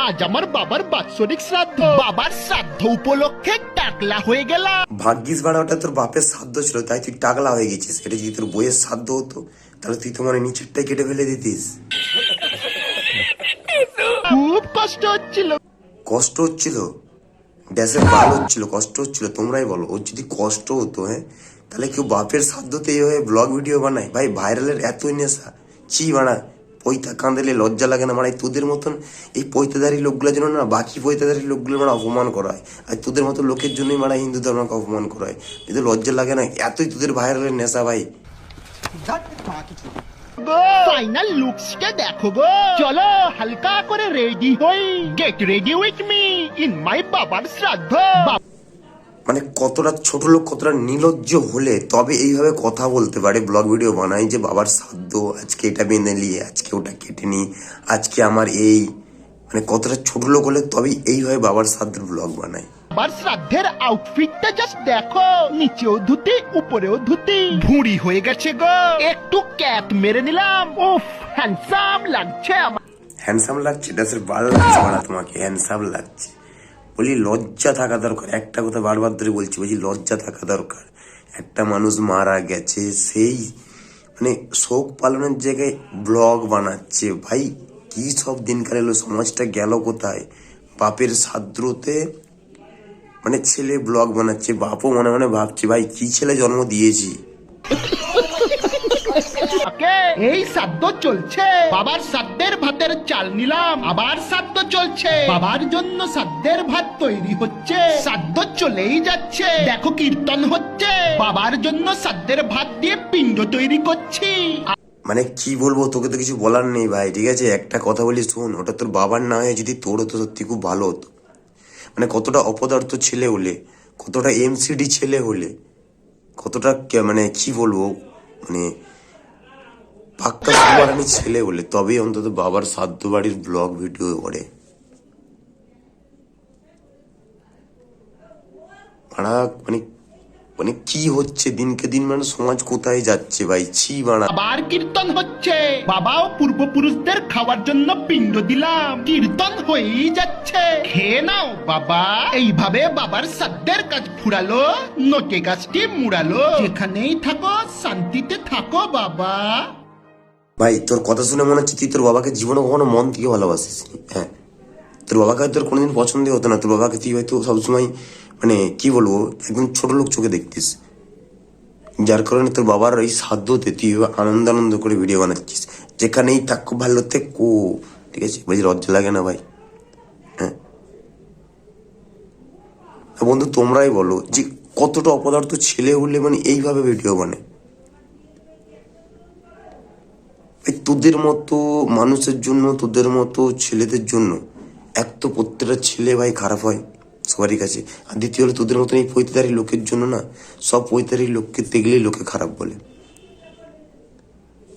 আজ আমার বাবার বাৎসরিক শ্রাদ্ধ। বাবার শ্রাদ্ধ উপলক্ষে টাকলা হয়ে গেলাম। ভাগ্যিস বাড়া ওটা তোর বাপের সাধ্য ছিল তাই তুই টাকলা হয়ে গেছিস। এটা যদি তোর বইয়ের সাধ্য হতো তাহলে তুই তোমার নিচেরটাই কেটে ফেলে দিতিস। খুব কষ্ট হচ্ছিল। কষ্ট হচ্ছিল? ড্যাসে বাল হচ্ছিল কষ্ট হচ্ছিল তোমরাই বলো। ওর যদি কষ্ট হতো হ্যাঁ তাহলে কেউ বাপের সাধ্যতে এইভাবে ব্লগ ভিডিও বানায়? ভাই ভাইরালের এতই নেশা চি বানা। পৈতা কাঁদেলে লজ্জা লাগে না মানে তোদের মতন এই পৈতাদারি লোকগুলোর জন্য না, বাকি পৈতাদারি লোকগুলো মানে অপমান করা হয় আর তোদের মতো লোকের জন্যই মানে হিন্দু ধর্মকে অপমান করা হয় এদের লজ্জা লাগে না, এতই তোদের ভাইরালের নেশা ভাই। ফাইনাল লুকসটা দেখো গো। চলো হালকা করে রেডি হই। Get ready with me in my বাবার শ্রাদ্ধ। মানে কতটা ছোট লোক কতটা নির্লজ্জ হলে তবে এইভাবে কথা বলতে পারে। ব্লগ ভিডিও বানায় যে বাবার সাধ্য আজকে এটা বেঁধে নিয়ে আজকে ওটা কেটে নি আজকে আমার এই। মানে কতটা ছোট লোক হলে তবে এইভাবে বাবার সাধ্যের ব্লগ বানায় বাবার শ্রাদ্ধের আউটফিটটা জাস্ট দেখো নিচেও ধুতি উপরেও ধুতি। ভুঁড়ি হয়ে গেছে গো। একটু ক্যাপ মেরে নিলাম। উফ হ্যান্ডসাম লাগছে আমার। হ্যান্ডসাম লাগছে ড্রেসের ভালো লাগছে তোমাকে হ্যান্ডসাম লাগছে। বলি, লজ্জা থাকা দরকার। একটা কথা বারবার ধরে বলছি বলছি, লজ্জা থাকা দরকার। একটা মানুষ মারা গেছে, সেই মানে শোক পালনের জায়গায় ব্লগ বানাচ্ছে। ভাই, কি সব দিনকার এলো, সমাজটা গেল কোথায়? বাপের সাদ্রতে মানে ছেলে ব্লগ বানাচ্ছে, বাপও মনে মনে ভাবছে, ভাই, কি ছেলে জন্ম দিয়েছি? এই সাদ্য চলছে। বাবার সাদ্যের ভাতের চাল নিলাম আবার সাদ্য চলছে। বাবার জন্য সাদ্যের ভাত তৈরি হচ্ছে। সাদ্য চলেই যাচ্ছে। দেখো কীর্তন হচ্ছে। বাবার জন্য সাদ্যের ভাত দিয়ে পিণ্ড তৈরি করছি। মানে কি বলব তোকে তো কিছু বলার নেই ভাই ঠিক আছে? একটা কথা বলি শোন ওটা তোর বাবার না হয়ে যদি তোর তো সত্যি খুব ভালো হতো। মানে কতটা অপদার্থ ছেলে হলে কতটা এমসিডি ছেলে হলে কতটা মানে কি বলব মানে পাক্কা সুপারানি ছেলে হলে তবেই অন্তত বাবার সাধ্য বাড়ির ব্লগ ভিডিও করে মানে মানে কি হচ্ছে? দিনকে দিন মানে সমাজ কোথায় যাচ্ছে ভাই? ছি কীর্তন হচ্ছে। পূর্বপুরুষদের খাওয়ার জন্য পিণ্ড দিলাম। কীর্তন হয়েই যাচ্ছে। খেয়ে নাও, বাবা। এইভাবে বাবার সাধ্যের কাজ ফুরালো নোটে গাছটি মুড়ালো। যেখানেই থাকো, শান্তিতে থাকো, বাবা। ভাই, তোর কথা শুনে মনে হচ্ছে তুই তোর বাবাকে জীবনে কখনো মন থেকে ভালোবাসিস হ্যাঁ। তোর বাবাকে তোর কোনোদিন পছন্দই হতো না। তোর বাবাকে তুই হয়তো সবসময় মানে কি বলব, একদম ছোট লোক চোখে দেখতিস। যার কারণে তোর বাবার এই সাধ্যতে তুই আনন্দ আনন্দ করে ভিডিও বানাচ্ছিস। যেখানেই থাক ভালো থেকো ঠিক আছে? বলছি লজ্জা লাগে না, ভাই। হ্যাঁ। বন্ধু, তোমরাই বলো যে, কতটা অপদার্থ ছেলে হলে মানে এইভাবে ভিডিও বানায় ভাই তোদের মতো মানুষের জন্য, তোদের মতো ছেলেদের জন্য, এক তো প্রত্যেকটা ছেলে ভাই খারাপ হয় সবারই কাছে। আর দ্বিতীয় হলো তোদের মতন এই পৈতারি লোকের জন্য না, সব পৈতারি লোককে দেখলেই লোকে খারাপ বলে।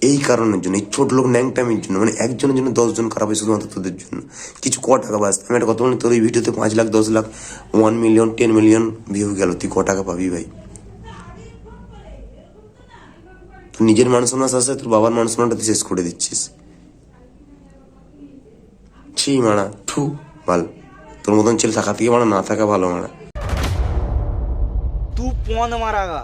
এই কারণের জন্য, এই ছোট লোক ন্যাংটামির জন্য মানে একজনের জন্য দশজন খারাপ হয় শুধুমাত্র তোদের জন্য। কিছু ক টাকা বাস আমি একটা কথা বলি, তোর এই ভিডিওতে পাঁচ লাখ, দশ lakh one million ten million view গেল। তুই ক টাকা পাবি ভাই? তোর নিজের মানসম্মান আছে তোর বাবার মানসম্মানটা তুই শেষ করে দিচ্ছিস। ছি মানা থু ভালো তোর মতন ছেলে থাকা থেকে মানা না থাকা ভালো মানা তু পন মারাগা।